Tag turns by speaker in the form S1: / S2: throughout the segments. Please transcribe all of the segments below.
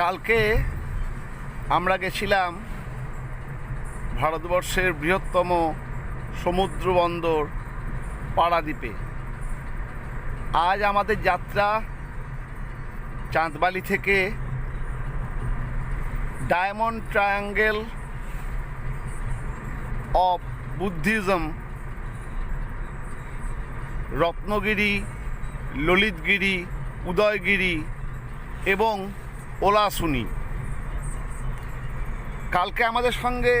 S1: কালকে আমরা গেছিলাম ভারতবর্ষের বৃহত্তম সমুদ্র বন্দর পারাদ্বীপে। আজ আমাদের যাত্রা চাঁদবালি থেকে diamond triangle of Buddhism, Ratnagiri, Lalitgiri, Udayagiri এবং ওলাসুনি কালকে আমাদের সঙ্গে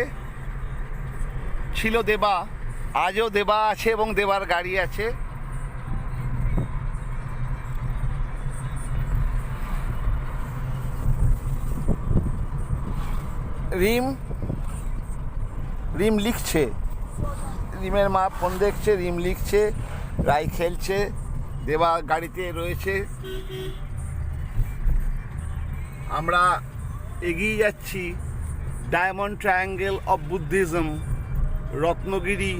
S1: ছিল দেবা, আজও দেবা আছে এবং দেবার গাড়ি আছে। রিম রিম লিখছে। রিমের মা ফোন দেখছে, রিম লিখছে রাই খেলছে, দেবা গাড়িতে রয়েছে। আমরা এগিয়ে যাচ্ছি diamond triangle of Buddhism, Ratnagiri,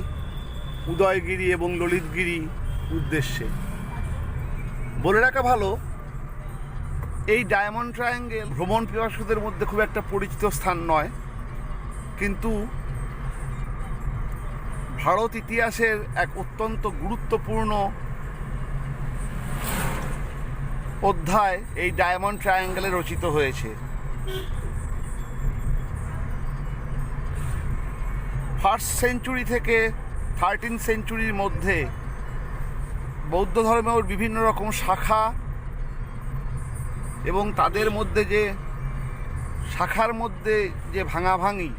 S1: Udayagiri এবং ললিতগিরি উদ্দেশ্যে। বলে রাখা ভালো, এই ডায়মন্ড ট্রায়াঙ্গেল ভ্রমণ পিপাসুদের মধ্যে খুব একটা পরিচিত স্থান নয়, কিন্তু ভারত ইতিহাসের এক অত্যন্ত গুরুত্বপূর্ণ অধ্যায় এই ডায়মন্ড ট্রায়াঙ্গেলে রচিত হয়েছে। ফার্স্ট সেঞ্চুরি থেকে থার্টিন সেঞ্চুরির মধ্যে বৌদ্ধ ধর্মের বিভিন্ন রকম শাখা এবং তাদের মধ্যে যে শাখার মধ্যে যে ভাঙাভাঙি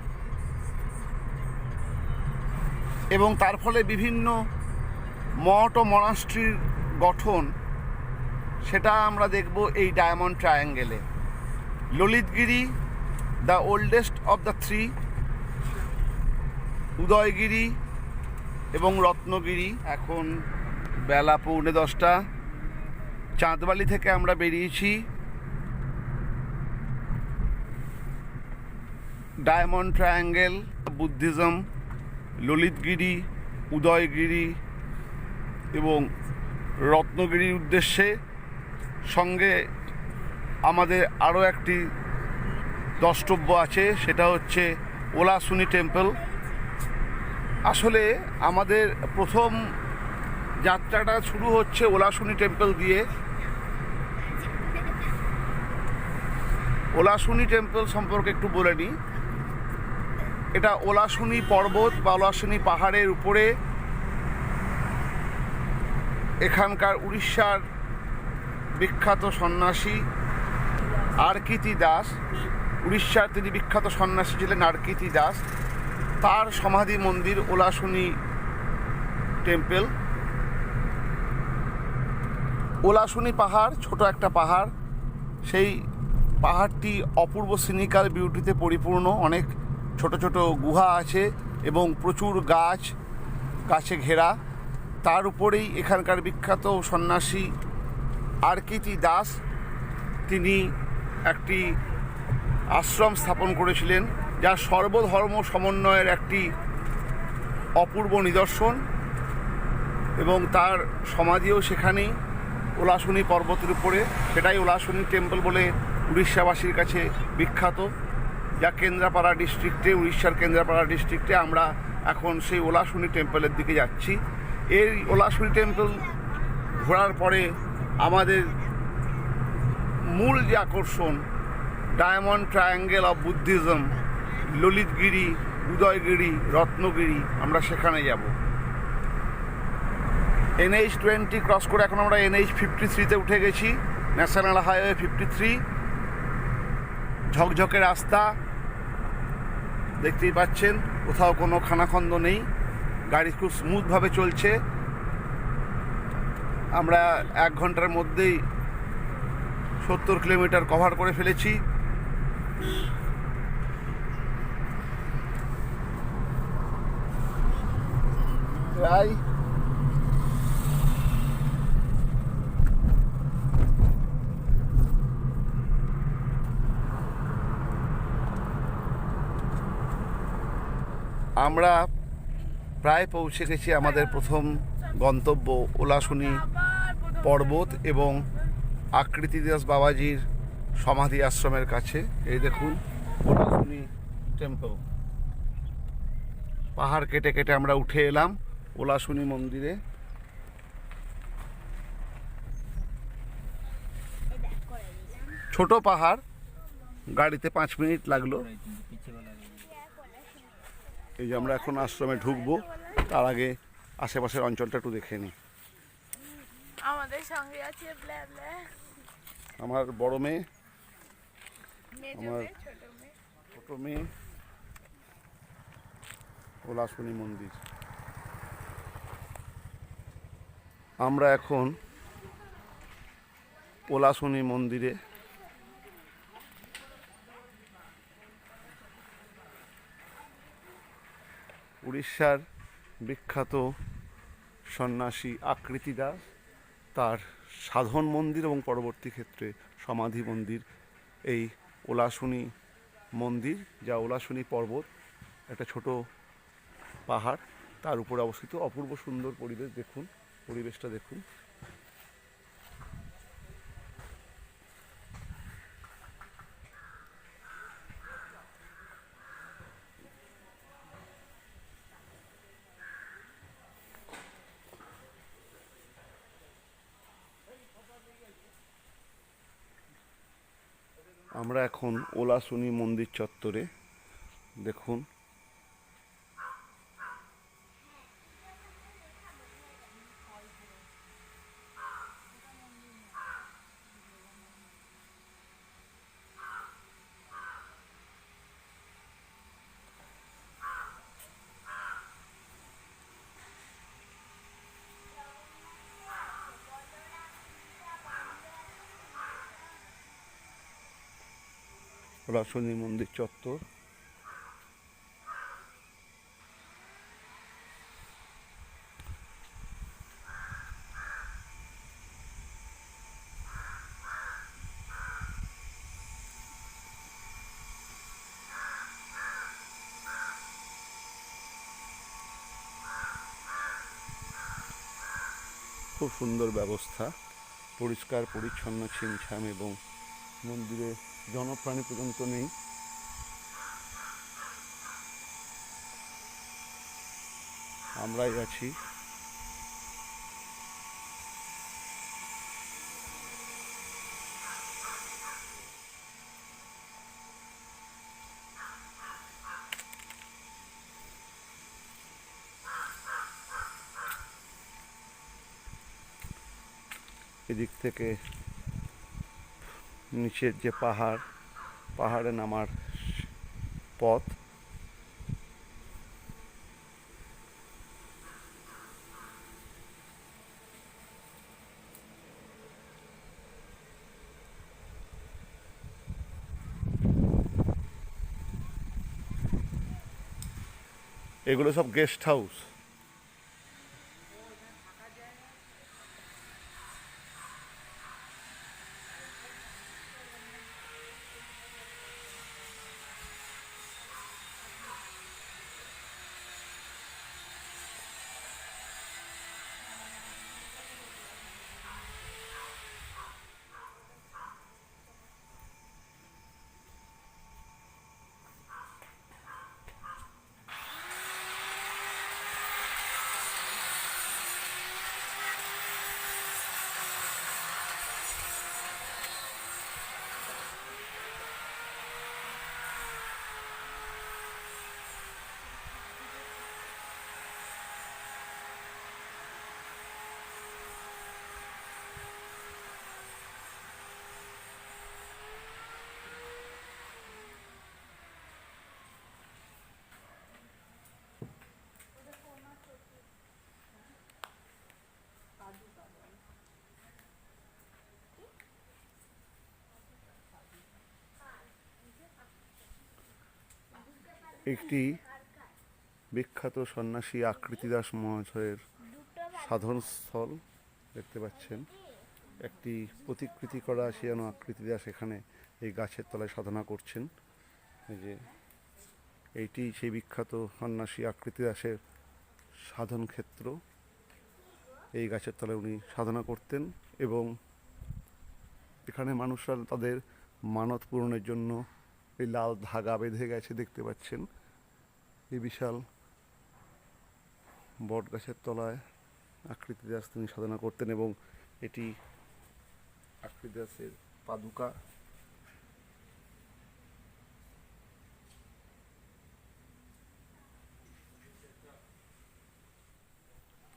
S1: এবং তার ফলে বিভিন্ন মঠ ও মনাস্ট্রির গঠন সেটা আমরা দেখব এই diamond ট্রায়াঙ্গেলে। Lalitgiri, the oldest of the three, Udayagiri এবং রত্নগিরি। এখন বেলা পৌনে দশটা। চাঁদবালি থেকে আমরা বেরিয়েছি। Diamond triangle, Buddhism, Lalitgiri, Udayagiri এবং রত্নগিরির উদ্দেশ্যে সঙ্গে আমাদের আরও একটি দ্রষ্টব্য আছে, সেটা হচ্ছে ওলাসুনি টেম্পল। আসলে আমাদের প্রথম যাত্রাটা শুরু হচ্ছে ওলাসুনি টেম্পল দিয়ে। ওলাসুনি টেম্পল সম্পর্কে একটু বলে নিই। এটা ওলাসুনি পর্বত বা ওলাসুনি পাহাড়ের উপরে এখানকার উড়িষ্যার বিখ্যাত সন্ন্যাসী আরকিতি দাস, উড়িষ্যার তিনি বিখ্যাত সন্ন্যাসী ছিলেন আরকিতি দাস। তার সমাধি মন্দির ওলাসুনি টেম্পল। ওলাসুনি পাহাড়, ছোট একটা পাহাড়। সেই পাহাড়টি অপূর্ব সিনিক্যাল বিউটিতে পরিপূর্ণ। অনেক ছোট ছোট গুহা আছে এবং প্রচুর গাছ, গাছে ঘেরা। তার উপরেই এখানকার বিখ্যাত সন্ন্যাসী আরকিতি দাস, তিনি একটি আশ্রম স্থাপন করেছিলেন, যা সর্বধর্ম সমন্বয়ের একটি অপূর্ব নিদর্শন এবং তার সমাধিও সেখানেই ওলাসুনি পর্বতের উপরে। সেটাই ওলাসুনি টেম্পল বলে উড়িষ্যাবাসীর কাছে বিখ্যাত, যা কেন্দ্রাপাড়া ডিস্ট্রিক্টে উড়িষ্যার কেন্দ্রাপাড়া ডিস্ট্রিক্টে আমরা এখন সেই ওলাসুনি টেম্পলের দিকে যাচ্ছি। এই ওলাসুনি টেম্পল ঘোরার পরে আমাদের মূল যে আকর্ষণ, diamond triangle of Buddhism, Lalitgiri, Udayagiri, Ratnagiri, আমরা সেখানে যাব। এনএইচ টোয়েন্টি ক্রস করে এখন আমরা এনএইচ ফিফটি থ্রিতে উঠে গেছি, ন্যাশনাল হাইওয়ে ফিফটি থ্রি। ঝকঝকে রাস্তা, দেখতেই পাচ্ছেন, কোথাও কোনো খানাখন্দ নেই। গাড়ি খুব স্মুথভাবে চলছে। আমরা এক ঘণ্টার মধ্যেই সত্তর কিলোমিটার কভার করে ফেলেছি। প্রায় আমরা প্রায় পৌঁছে গেছি আমাদের প্রথম গন্তব্য ওলাশুনি পর্বত এবং আকৃতি দাস বাবাজির সমাধি আশ্রমের কাছে। এই দেখুন ওলাশুনি টেম্পল পাহাড় কেটে কেটে আমরা উঠে এলাম ওলাশুনি মন্দিরে। ছোট পাহাড়, গাড়িতে পাঁচ মিনিট লাগল। এই যে আমরা এখন আশ্রমে ঢুকবো, তার আগে আশেপাশের অঞ্চলটা একটু দেখে নিই।
S2: আমাদের সঙ্গে আছে ব্লা ব্লা।
S1: আমার বড় মেয়ে আমার-
S2: ছোট মেয়ে।
S1: মেয়ে মন্দির। আমরা এখন ওলাশুনি মন্দিরে উড়িষ্যার বিখ্যাত সন্ন্যাসী আকৃতি দাস তার সাধন মন্দির এবং পরবর্তী ক্ষেত্রে সমাধি মন্দির। এই ওলাশুনি মন্দির, যা ওলাশুনি পর্বত, একটা ছোট পাহাড়, তার উপরে অবস্থিত অপূর্ব সুন্দর পরিবেশ দেখুন, পরিবেশটা দেখুন। আমরা এখন ওলাশুনি মন্দির চত্বরে দেখুন। ওলাশুনি মন্দির চত্বর। খুব সুন্দর ব্যবস্থা পরিষ্কার পরিচ্ছন্ন ছিমছাম এবং মন্দিরে জনপ্রাণী পর্যন্ত নেই। আমরাই আছি। এদিক থেকে নিচের যে পাহাড় পাহাড়ে নামার পথ। এগুলো সব গেস্ট হাউস একটি বিখ্যাত সন্ন্যাসী আকৃতিদাস মহাশয়ের সাধন স্থল দেখতে পাচ্ছেন। একটি প্রতিকৃতি করা শিয়ানো আকৃতিদাস এখানে এই গাছের তলায় সাধনা করছেন। এই যে, এইটি সেই বিখ্যাত সন্ন্যাসী আকৃতিদাসের সাধন ক্ষেত্র। এই গাছের তলায় উনি সাধনা করতেন এবং এখানে মানুষরা তাদের মানত পূরণের জন্য এই লাল ধাগা বেঁধে গেছে, দেখতে পাচ্ছেন? এই বিশাল বট গাছের তলায় আকৃতি দাস তিনি সাধনা করতেন এবং এটি আকৃতি দাসের পাদুকা।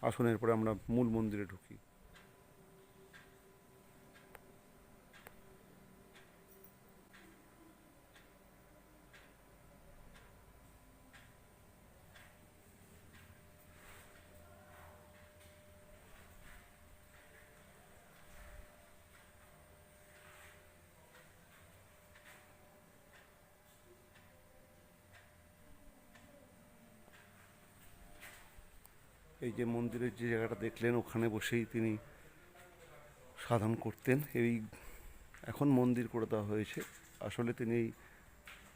S1: আসুন, এরপরে আমরা মূল মন্দিরে ঢুকি। এই যে মন্দিরের যে জায়গাটা দেখলেন, ওখানে বসেই তিনি সাধন করতেন। এই এখন মন্দির করে দেওয়া হয়েছে। আসলে তিনি এই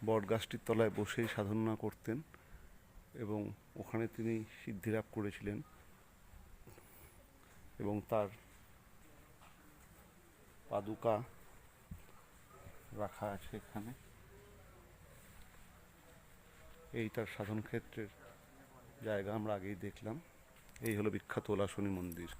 S1: বট গাছটির তলায় বসেই সাধনা করতেন এবং ওখানে তিনি সিদ্ধিলাভ করেছিলেন এবং তার পাদুকা রাখা আছে এখানে। এই তার সাধন ক্ষেত্রের জায়গা আমরা আগেই দেখলাম। এই হলো বিখ্যাত লাসনী মন্দির।